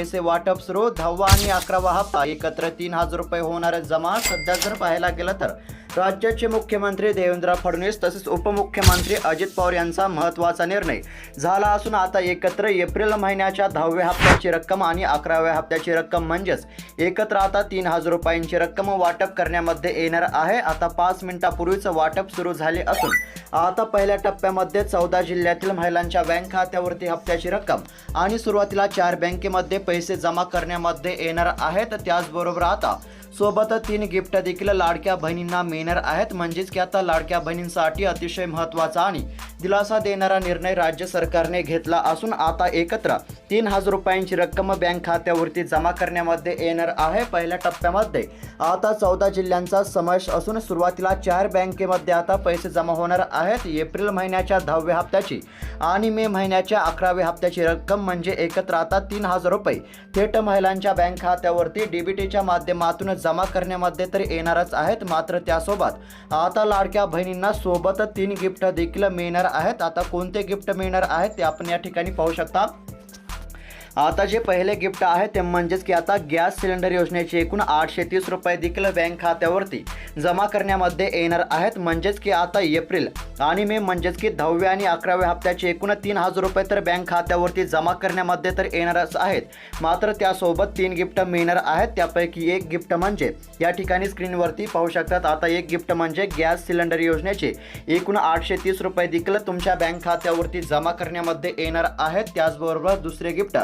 पैसे वाटप सुरू. दहावा आणि अकरावा हप्ता. एकत्र तीन हजार रुपये होणार जमा. सध्या जर पाहायला गेलं तर राज्याचे मुख्यमंत्री देवेंद्र फडणवीस तसेच उपमुख्यमंत्री अजित पवार यांचा महत्त्वाचा निर्णय झाला असून आता एकत्र एप्रिल महिन्याच्या दहाव्या हप्त्याची रक्कम आणि अकराव्या हप्त्याची रक्कम म्हणजेच एकत्र आता तीन हजार रुपयांची रक्कम वाटप करण्यामध्ये येणार आहे. आता पाच मिनिटापूर्वीच वाटप सुरू झाले असून आता पहिल्या टप्प्यामध्ये चौदा जिल्ह्यातील महिलांच्या बँक खात्यावरती हप्त्याची रक्कम आणि सुरुवातीला चार बँकेमध्ये पैसे जमा करण्यामध्ये येणार आहेत त्याचबरोबर आता सोबतच तीन गिफ्ट देखील लाडक्या बहिणींना मिळणार आहेत. म्हणजेच की आता लाडक्या बहिणींसाठी अतिशय महत्त्वाचा आणि दिलासा देणारा निर्णय राज्य सरकारने घेतला असून आता एकत्र तीन हजार रुपयांची रक्कम बँक खात्यावरती जमा करण्यामध्ये येणार आहे. पहिल्या टप्प्यामध्ये आता चौदा जिल्ह्यांचा समावेश असून सुरुवातीला चार बँकेमध्ये आता पैसे जमा होणार आहेत. एप्रिल महिन्याच्या दहाव्या हप्त्याची आणि मे महिन्याच्या अकराव्या हप्त्याची रक्कम म्हणजे एकत्र आता तीन हजार रुपये. थेट महिलांच्या बँक खात्यावरती डीबीटीच्या माध्यमातून जमा करण्यामध्ये तर येणारच आहेत मात्र त्यासोबत आता लाडक्या बहिणींना सोबत तीन गिफ्ट देखील मिळणार आहेत. आता कोणते गिफ्ट मिळणार आहेत ते आपण या ठिकाणी पाहू शकता. आता जे पहिले गिफ्ट आहे ते म्हणजेच की आता गॅस सिलेंडर योजनेचे एकूण आठशे तीस रुपये देखील बँक खात्यावरती जमा करण्यामध्ये येणार आहेत. म्हणजेच की आता एप्रिल आणि मे म्हणजेच की दहाव्या आणि अकराव्या हप्त्याचे एकूण तीन हजार रुपये तर बँक खात्यावरती जमा करण्यामध्ये तर येणारच आहेत. मात्र त्यासोबत तीन गिफ्ट मिळणार आहेत. त्यापैकी एक गिफ्ट म्हणजे या ठिकाणी स्क्रीनवरती पाहू शकतात. आता एक गिफ्ट म्हणजे गॅस सिलेंडर योजनेचे एकूण आठशे तीस रुपये देखील तुमच्या बँक खात्यावरती जमा करण्यामध्ये येणार आहेत. त्याचबरोबर दुसरे गिफ्ट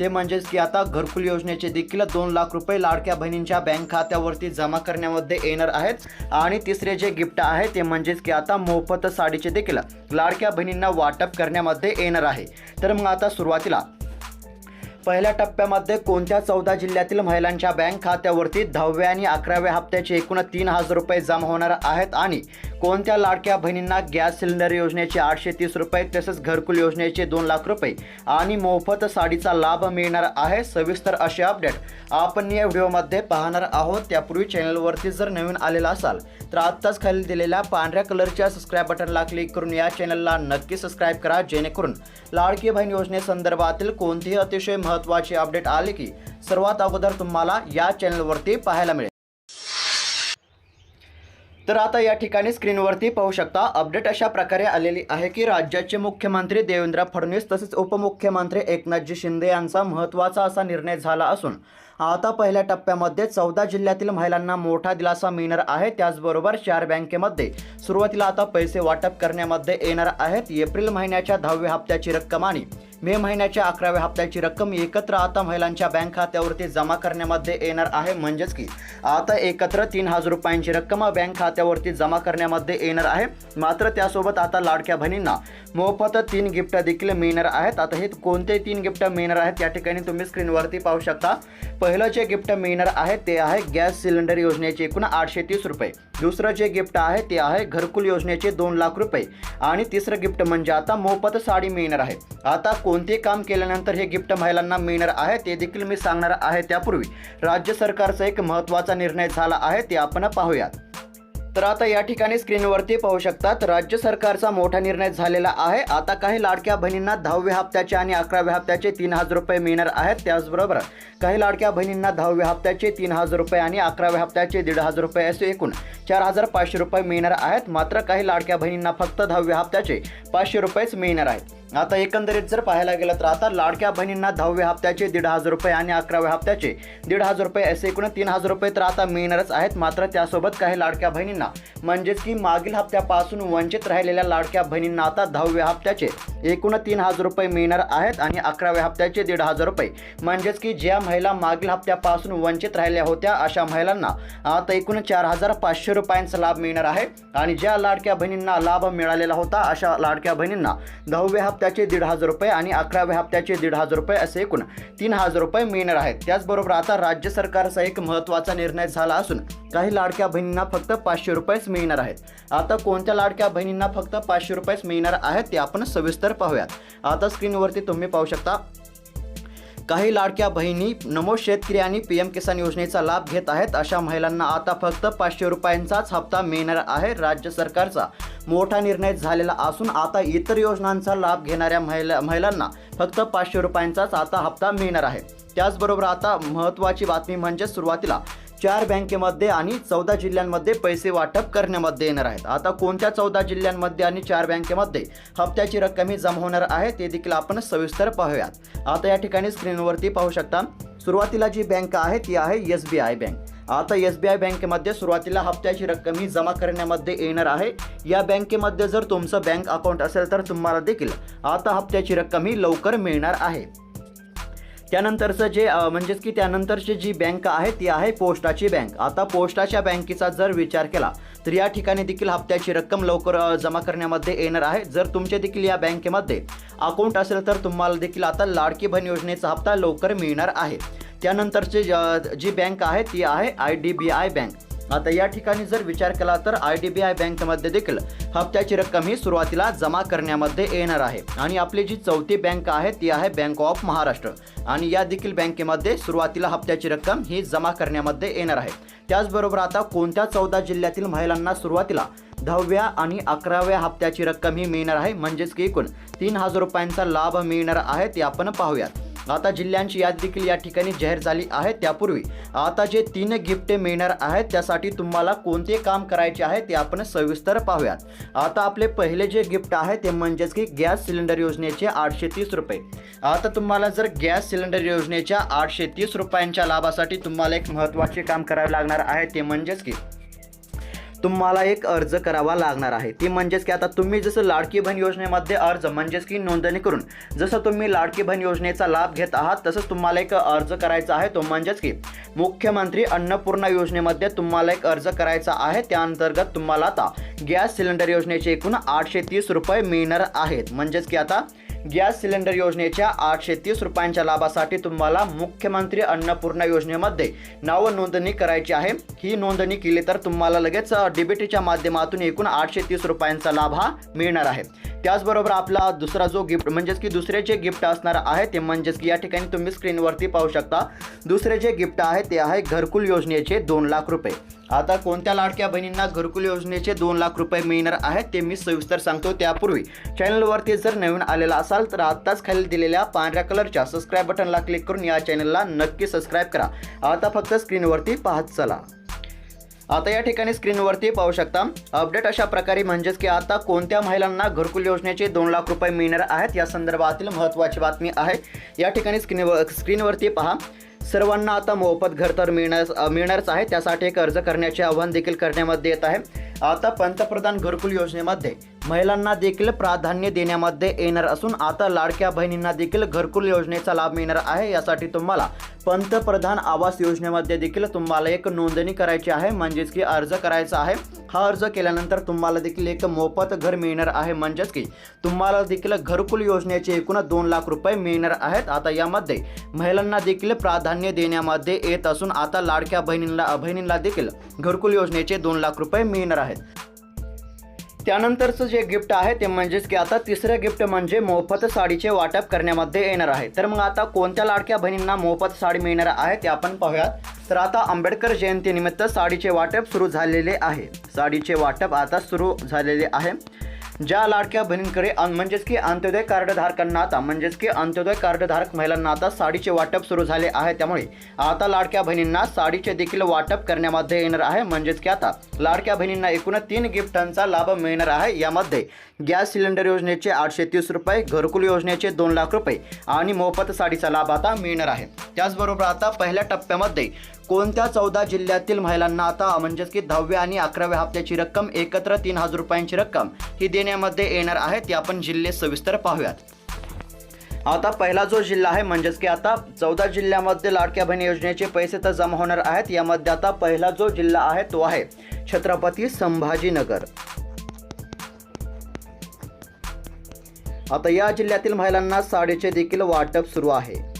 ते म्हणजेच की आता घरकुल योजनेचे देखील दोन लाख रुपये लाडक्या बहिणींच्या बँक खात्यावरती जमा करण्यामध्ये येणार आहेत. आणि तिसरे जे गिफ्ट आहे ते म्हणजेच की आता मोफत साडीचे देखील लाडक्या बहिणींना वाटप करण्यामध्ये येणार आहे. तर मग आता सुरुवातीला पहिल्या टप्प्यामध्ये कोणत्या चौदा जिल्ह्यातील महिलांच्या बँक खात्यावरती दहाव्या आणि अकराव्या हप्त्याचे एकूण तीन हजार रुपये जमा होणार आहेत आणि कोणत्या लाडक्या बहिणींना गॅस सिलेंडर योजनेचे आठशे तीस रुपये तसेच घरकुल योजनेचे दोन लाख रुपये आणि मोफत साडीचा लाभ मिळणार आहे? सविस्तर असे अपडेट आपण या व्हिडिओमध्ये पाहणार आहोत. त्यापूर्वी चॅनलवरती जर नवीन आलेला असाल तर आत्ताच खाली दिलेल्या पांढऱ्या कलरच्या सबस्क्राईब बटनला क्लिक करून या चॅनलला नक्की सबस्क्राईब करा जेणेकरून लाडकी बहीण योजनेसंदर्भातील कोणतीही अतिशय महत्त्वाचे अपडेट आले की सर्वात अगोदर तुम्हाला या चॅनलवरती पाहायला मिळेल. तर आता या ठिकाणी स्क्रीनवरती पाहू शकता अपडेट अशा प्रकारे आलेली आहे की राज्याचे मुख्यमंत्री देवेंद्र फडणवीस तसेच उपमुख्यमंत्री एकनाथजी शिंदे यांचा महत्त्वाचा असा निर्णय झाला असून आता पहिल्या टप्प्यामध्ये चौदा जिल्ह्यातील महिलांना मोठा दिलासा मिळणार आहे. त्याचबरोबर चार बँकेमध्ये सुरुवातीला आता पैसे वाटप करण्यामध्ये येणार आहेत. एप्रिल महिन्याच्या दहाव्या हप्त्याची रक्कम आणि मे महिन्याच्या अकराव्या हप्त्याची रक्कम एकत्र आता महिलांच्या बँक खात्यावरती जमा करण्यामध्ये येणार आहे. म्हणजेच की आता एकत्र तीन हजार रुपयांची रक्कम बँक खात्यावरती जमा करण्यामध्ये येणार आहे. मात्र त्यासोबत आता लाडक्या बहिणींना मोफत तीन गिफ्ट देखील मिळणार आहेत. आता हे कोणते तीन गिफ्ट मिळणार आहेत या ठिकाणी तुम्ही स्क्रीनवरती पाहू शकता. पहिलं जे गिफ्ट मिळणार आहे ते आहे गॅस सिलेंडर योजनेचे एकूण आठशे तीस रुपये. दुसरं जे गिफ्ट आहे ते आहे घरकुल योजनेचे दोन लाख रुपये. आणि तिसरं गिफ्ट म्हणजे आता मोफत साडी मिळणार आहे. आता कोणते काम केल्यानंतर हे गिफ्ट महिलांना मिळणार आहे ते देखील मी सांगणार आहे त्यापूर्वी. राज्य सरकारचा एक महत्त्वाचा निर्णय झाला आहे ते आपण पाहूयात. तर आता या ठिकाणी स्क्रीनवरती पाहू शकतात राज्य सरकारचा मोठा निर्णय झालेला आहे. आता काही लाडक्या बहिणींना दहाव्या हप्त्याचे आणि अकराव्या हप्त्याचे तीन हजार रुपये मिळणार आहेत. त्याचबरोबर काही लाडक्या बहिणींना दहाव्या हप्त्याचे तीन हजार रुपये आणि अकराव्या हप्त्याचे दीड हजार रुपये असे एकूण चार हजार पाचशे रुपये मिळणार आहेत. मात्र काही लाडक्या बहिणींना फक्त दहाव्या हप्त्याचे पाचशे रुपयेच मिळणार आहेत. आता एकंदरीत जर पाहायला गेलं तर आता लाडक्या बहिणींना दहाव्या हप्त्याचे दीड हजार रुपये आणि अकराव्या हप्त्याचे दीड हजार रुपये असे एकूण तीन हजार रुपये तर आता मिळणारच आहेत. मात्र त्यासोबत काही लाडक्या बहिणींना म्हणजेच की मागील हप्त्यापासून वंचित राहिलेल्या लाडक्या बहिणींना आता दहाव्या हप्त्याचे एकूण तीन हजार रुपये मिळणार आहेत आणि अकराव्या हप्त्याचे दीड हजार रुपये. म्हणजेच की ज्या महिला मागील हप्त्यापासून वंचित राहिल्या होत्या अशा महिलांना आता एकूण चार हजार पाचशे रुपयांचा लाभ मिळणार आहे. आणि ज्या लाडक्या बहिणींना लाभ मिळालेला होता अशा लाडक्या बहिणींना दहाव्या हप्त्याचे दीड हजार रुपये आणि अकराव्या हप्त्याचे दीड हजार रुपये असे एकूण तीन हजार रुपये मिळणार आहेत. त्याचबरोबर आता राज्य सरकारचा एक महत्त्वाचा निर्णय झाला असून काही लाडक्या बहिणींना फक्त पाचशे रुपयेच मिळणार आहेत. आता कोणत्या लाडक्या बहिणींना फक्त पाचशे रुपयेच मिळणार आहेत ते आपण सविस्तर पाहूयात. आता स्क्रीनवरती तुम्ही पाहू शकता काही लाडक्या बहिणी नमो शेतकरी आणि पी एम किसान योजनेचा लाभ घेत आहेत. अशा महिलांना आता फक्त पाचशे रुपयांचाच हप्ता मिळणार आहे राज्य सरकारचा. मोठा निर्णय झालेला असून आता इतर योजनांचा लाभ घेणाऱ्या महिला महिलांना फक्त पाचशे रुपयांचाच आता हप्ता मिळणार आहे. त्याचबरोबर आता महत्त्वाची बातमी म्हणजे सुरुवातीला चार बँकेमध्ये आणि चौदा जिल्ह्यांमध्ये पैसे वाटप करण्यामध्ये येणार आहेत. आता कोणत्या चौदा जिल्ह्यांमध्ये आणि चार बँकेमध्ये हप्त्याची रक्कम ही जमा होणार आहे ते देखील आपण सविस्तर पाहूयात. आता या ठिकाणी स्क्रीनवरती पाहू शकता सुरुवातीला जी बँक आहे ती आहे एस बी आय बँक. आता एस बी आय बँकेमध्ये सुरुवातीला हप्त्याची रक्कम ही जमा करण्यामध्ये येणार आहे. या बँकेमध्ये जर तुमचं बँक अकाउंट असेल तर तुम्हाला देखील आता हप्त्याची रक्कम ही लवकर मिळणार आहे. त्यानंतरचं जे म्हणजेच की त्यानंतरची जी बँक आहे ती आहे पोस्टाची बँक. आता पोस्टाच्या बँकेचा जर विचार केला तर या ठिकाणी देखील हप्त्याची रक्कम लवकर जमा करण्यामध्ये येणार आहे. जर तुमचे देखील या बँकेमध्ये अकाउंट असेल तर तुम्हाला देखील आता लाडकी बहीण योजनेचा हप्ता लवकर मिळणार आहे. त्यानंतरची ज- जी बँक आहे ती आहे I D B I bank. आता या ठिकाणी जर विचार केला तर आय डी बी आय बँकमध्ये देखील हप्त्याची रक्कम ही सुरुवातीला जमा करण्यामध्ये येणार आहे. आणि आपली जी चौथी बँक आहे ती आहे बँक ऑफ महाराष्ट्र आणि या देखील बँकेमध्ये सुरुवातीला हप्त्याची रक्कम ही जमा करण्यामध्ये येणार आहे. त्याचबरोबर आता कोणत्या चौदा जिल्ह्यातील महिलांना सुरुवातीला दहाव्या आणि अकराव्या हप्त्याची रक्कम ही मिळणार आहे? म्हणजेच की एकूण तीन हजार रुपयांचा लाभ मिळणार आहे ते आपण पाहूयात. आता जिल्ह्यांची यादी देखील या ठिकाणी जाहीर झाली आहे. त्यापूर्वी आता जे तीन गिफ्टे मिळणार आहेत त्यासाठी तुम्हाला कोणते काम करायचे आहे ते आपण सविस्तर पाहूयात. आता आपले पहिले जे गिफ्ट आहे ते म्हणजेच की गॅस सिलेंडर योजनेचे आठशे तीस रुपये. आता तुम्हाला जर गॅस सिलेंडर योजनेच्या आठशे तीस रुपयांच्या लाभासाठी तुम्हाला एक महत्त्वाचे काम करावे लागणार आहे ते म्हणजेच की तुम्हाला एक अर्ज करावा लागणार आहे. ती म्हणजेच की आता तुम्ही जसं लाडकी बहीण योजनेमध्ये अर्ज म्हणजेच की नोंदणी करून जसं तुम्ही लाडकी बहीण योजनेचा लाभ घेत आहात तसंच तुम्हाला एक अर्ज करायचा आहे. तो म्हणजेच की मुख्यमंत्री अन्नपूर्णा योजनेमध्ये तुम्हाला एक अर्ज करायचा आहे. त्याअंतर्गत तुम्हाला आता गॅस सिलेंडर योजनेचे एकूण आठशे तीस रुपये मिळणार आहेत. म्हणजेच की आता गॅस सिलेंडर योजनेच्या आठशे तीस रुपयांच्या लाभासाठी तुम्हाला मुख्यमंत्री अन्नपूर्णा योजनेमध्ये नाव नोंदणी करायची आहे. ही नोंदणी केली तर तुम्हाला लगेच डीबीटीच्या माध्यमातून एकूण आठशे तीस रुपयांचा लाभ हा मिळणार आहे. त्याचबरोबर आपला दुसरा जो गिफ्ट म्हणजेच की दुसरे जे गिफ्ट असणार आहे ते म्हणजेच की या ठिकाणी तुम्ही स्क्रीनवरती पाहू शकता. दुसरे जे गिफ्ट आहे ते आहे घरकुल योजनेचे दोन लाख रुपये. आता कोणत्या लाडक्या बहिणींना घरकुल योजनेचे दोन लाख रुपये मिळणार आहेत ते मी सविस्तर सांगतो. त्यापूर्वी चॅनलवरती जर नवीन आलेला असाल तर आत्ताच खाली दिलेल्या पांढऱ्या कलरच्या सबस्क्राईब बटनला क्लिक करून या चॅनलला नक्की सबस्क्राईब करा. आता फक्त स्क्रीनवरती पाहत चला. आता या ठिकाणी स्क्रीनवरती पाहू शकता अपडेट अशा प्रकारे म्हणजेच की आता कोणत्या महिलांना घरकुल योजनेचे दोन लाख रुपये मिळणार आहेत या संदर्भातील महत्त्वाची बातमी आहे. या ठिकाणी स्क्रीनवर स्क्रीनवरती पहा. सर्वांना आता मोफत घर तर मिळणार मिळणारच आहे त्यासाठी एक अर्ज करण्याचे आवाहन देखील करण्यामध्ये येत आहे. आता पंतप्रधान घरकुल योजनेमध्ये महिलांना देखील प्राधान्य देण्यामध्ये येणार असून आता लाडक्या बहिणींना देखील घरकुल योजनेचा लाभ मिळणार आहे यासाठी तुम्हाला पंतप्रधान आवास योजनेमध्ये देखील तुम्हाला एक नोंदणी करायची आहे म्हणजेच की अर्ज करायचा आहे. हा अर्ज केल्यानंतर तुम्हाला देखील एक मोफत घर मिळणार आहे म्हणजेच की तुम्हाला देखील घरकुल योजनेचे एकूण दोन लाख रुपये मिळणार आहेत. आता यामध्ये महिलांना देखील प्राधान्य देण्यामध्ये येत असून आता लाडक्या बहिणींना बहिणींना देखील घरकुल योजनेचे दोन लाख रुपये मिळणार आहेत. त्यानंतरचं जे गिफ्ट आहे ते म्हणजेच की आता तिसरं गिफ्ट म्हणजे मोफत साडीचे वाटप करण्यामध्ये येणार आहे. तर मग आता कोणत्या लाडक्या बहिणींना मोफत साडी मिळणार आहे ते आपण पाहूयात. तर आता आंबेडकर जयंतीनिमित्त साडीचे वाटप सुरू झालेले आहे. साडीचे वाटप आता सुरू झालेले आहे. ज्या लाडक्या बहिणींकडे म्हणजेच की अंत्योदय कार्डधारकांना आता म्हणजेच की अंत्योदय कार्डधारक महिलांना आता साडीचे वाटप सुरू झाले आहे. त्यामुळे आता लाडक्या बहिणींना साडीचे देखील वाटप करण्यामध्ये येणार आहे. म्हणजेच की आता लाडक्या बहिणींना एकूण तीन गिफ्टांचा लाभ मिळणार आहे. यामध्ये गॅस सिलेंडर योजनेचे आठशे तीस रुपये घरकुल योजनेचे दोन लाख रुपये आणि मोफत साडीचा लाभ आता मिळणार आहे. त्याचबरोबर आता पहिल्या टप्प्यामध्ये कोणत्या चौदा जिल्ह्यातील महिलांना आता म्हणजेच की दहाव्या आणि अकराव्या हप्त्याची रक्कम एकत्र तीन हजार रुपयांची रक्कम ही देण्यामध्ये येणार आहे ती आपण जिल्हे सविस्तर पाहूयात. आता पहिला जो जिल्हा आहे म्हणजेच की आता चौदा जिल्ह्यामध्ये लाडक्या बहिणी योजनेचे पैसे तर जमा होणार आहेत यामध्ये आता पहिला जो जिल्हा आहे तो आहे छत्रपती संभाजीनगर. आता या जिल्ह्यातील महिलांना साडीचे देखील वाटप सुरू आहे.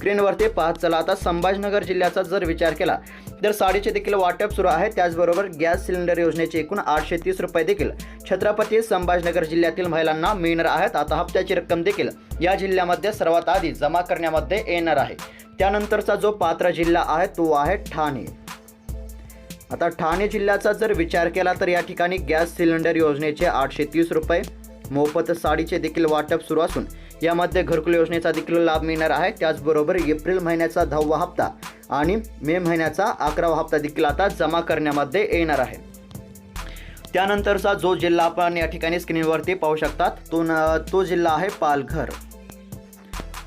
स्क्रीनवरती पाहत चला. आता संभाजीनगर जिल्ह्याचा जर विचार केला तर साडीचे देखील वाटप सुरू आहे. त्याचबरोबर गॅस सिलेंडर योजनेचे एकूण आठशे तीस रुपये देखील छत्रपती संभाजीनगर जिल्ह्यातील महिलांना मिळणार आहेत. आता हप्त्याची रक्कम देखील या जिल्ह्यामध्ये सर्वात आधी जमा करण्यामध्ये येणार आहे. त्यानंतरचा जो पात्र जिल्हा आहे तो आहे ठाणे. आता ठाणे जिल्ह्याचा जर विचार केला तर या ठिकाणी गॅस सिलेंडर योजनेचे आठशे तीस रुपये मोफत साडीचे देखील वाटप सुरू असून यामध्ये घरकुल योजनेचा देखील लाभ मिळणार आहे. त्याचबरोबर एप्रिल महिन्याचा दहावा हप्ता आणि मे महिन्याचा अकरावा हप्ता देखील आता जमा करण्यामध्ये येणार आहे. त्यानंतरचा जो जिल्हा आपण या ठिकाणी स्क्रीनवरती पाहू शकतात तो न तो जिल्हा आहे पालघर.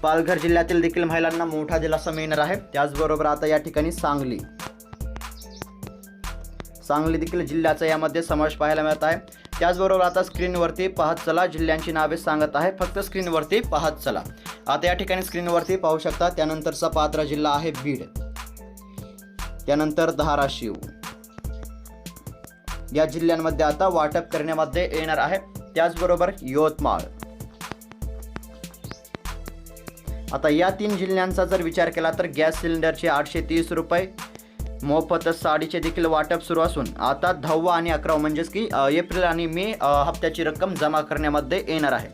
पालघर जिल्ह्यातील देखील महिलांना मोठा दिलासा मिळणार आहे. त्याचबरोबर आता या ठिकाणी सांगली. सांगली देखील जिल्ह्याचा यामध्ये समावेश पाहायला मिळत आहे. त्याचबरोबर आता स्क्रीनवरती पाहत चला जिल्ह्यांची नावे सांगत आहे फक्त स्क्रीनवरती पाहत चला. आता या ठिकाणी स्क्रीनवरती पाहू शकता त्यानंतरचा पात्र जिल्हा आहे बीड. त्यानंतर धाराशिव. या जिल्ह्यांमध्ये आता वाटप करण्यामध्ये येणार आहे त्याचबरोबर यवतमाळ. आता या तीन जिल्ह्यांचा जर विचार केला तर गॅस सिलेंडरचे आठशे तीस रुपये मोफत साडीचे देखील वाटप सुरू असून आता दहावा आणि अकरावा म्हणजेच की एप्रिल आणि मे हप्त्याची रक्कम जमा करण्यामध्ये येणार आहे.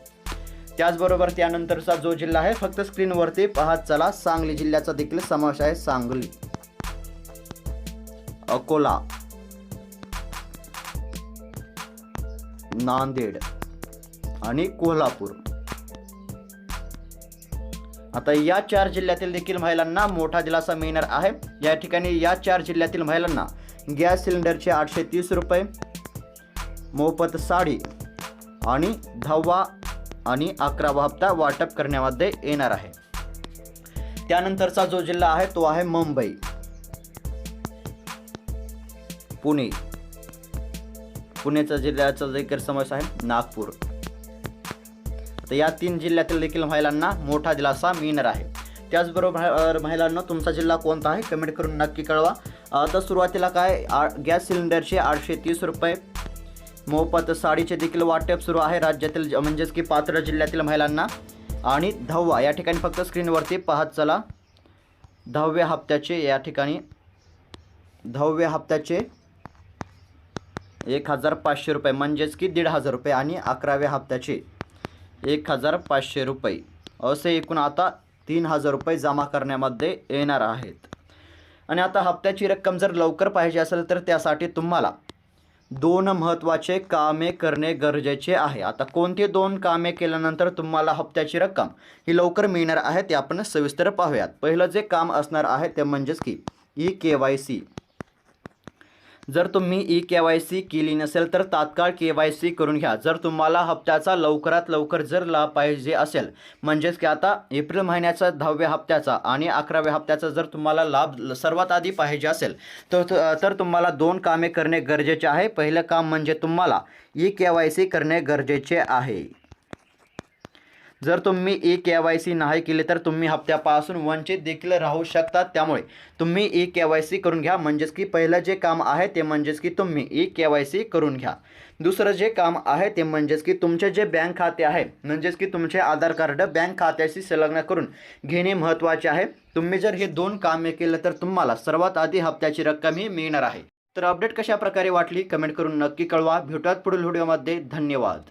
त्याचबरोबर त्यानंतरचा जो जिल्हा आहे फक्त स्क्रीनवरती पाहत चला. सांगली जिल्ह्याचा देखील समावेश आहे सांगली. अकोला. नांदेड आणि कोल्हापूर. आता या चार जिल्ह्यातील देखील महिलांना मोठा दिलासा मिळणार आहे. या ठिकाणी या चार जिल्ह्यातील महिलांना गॅस सिलेंडरचे आठशे तीस रुपये मोफत साडी आणि दहावा आणि अकरावा हप्ता वाटप करण्यामध्ये येणार आहे. त्यानंतरचा जो जिल्हा आहे तो आहे मुंबई. पुणे. पुण्याचा जिल्ह्याचा देखील समावेश आहे नागपूर. तर या तीन जिल्ह्यातील देखील महिलांना मोठा दिलासा मिळणार आहे. त्याचबरोबर महिलांना तुमचा जिल्हा कोणता आहे? कमेंट करून नक्की कळवा. तर सुरुवातीला काय? आ- गॅस सिलेंडरचे आठशे तीस रुपये. मोफत साडीचे देखील वाटप सुरू आहे राज्यातील ज- म्हणजेच की पात्र जिल्ह्यातील महिलांना. आणि दहावा या ठिकाणी फक्त स्क्रीनवरती पाहत चला. दहाव्या हप्त्याचे या ठिकाणी. दहाव्या हप्त्याचे एक हजार पाचशे रुपये म्हणजेच की दीड हजार रुपये. आणि अकराव्या हप्त्याचे एक हजार पाचशे रुपये. असे एकूण आता तीन हजार रुपये जमा करण्यामध्ये येणार आहेत. आणि आता हप्त्याची रक्कम जर लवकर पाहिजे असेल तर त्यासाठी तुम्हाला दोन महत्त्वाचे कामे करणे गरजेचे आहे. आता कोणती दोन कामे केल्यानंतर तुम्हाला हप्त्याची रक्कम ही लवकर मिळणार आहे ते आपण सविस्तर पाहूयात. पहिलं जे काम असणार आहे ते म्हणजेच की ई के वाय सी. जर तुम्ही ई के वाय सी केली नसेल तर तात्काळ के वाय सी करून घ्या. जर तुम्हाला हप्त्याचा लवकरात लवकर जर लाभ पाहिजे असेल म्हणजेच की आता एप्रिल महिन्याचा दहाव्या हप्त्याचा आणि अकराव्या हप्त्याचा जर तुम्हाला लाभ सर्वात आधी पाहिजे असेल तर तर तुम्हाला दोन कामे करणे गरजेचे आहे. पहिलं काम म्हणजे तुम्हाला ई के वाय सी करणे गरजेचे आहे. जर तुम्ही ई के वाय सी नाही केले तर तुम्ही हप्त्यापासून वंचित देखील राहू शकतात त्यामुळे तुम्ही ई के वाय सी करून घ्या. म्हणजेच की पहिलं जे काम आहे ते म्हणजेच की तुम्ही ई के वाय सी करून घ्या. दुसरं जे काम आहे ते म्हणजेच की तुमचे जे बँक खाते आहे म्हणजेच की तुमचे आधार कार्ड बँक खात्याशी संलग्न करून घेणे महत्त्वाचे आहे. तुम्ही जर हे दोन कामे केलं तर तुम्हाला सर्वात आधी हप्त्याची रक्कम ही मिळणार आहे. तर अपडेट कशा प्रकारे वाटली? कमेंट करून नक्की कळवा. भेटूयात पुढील व्हिडिओमध्ये. धन्यवाद.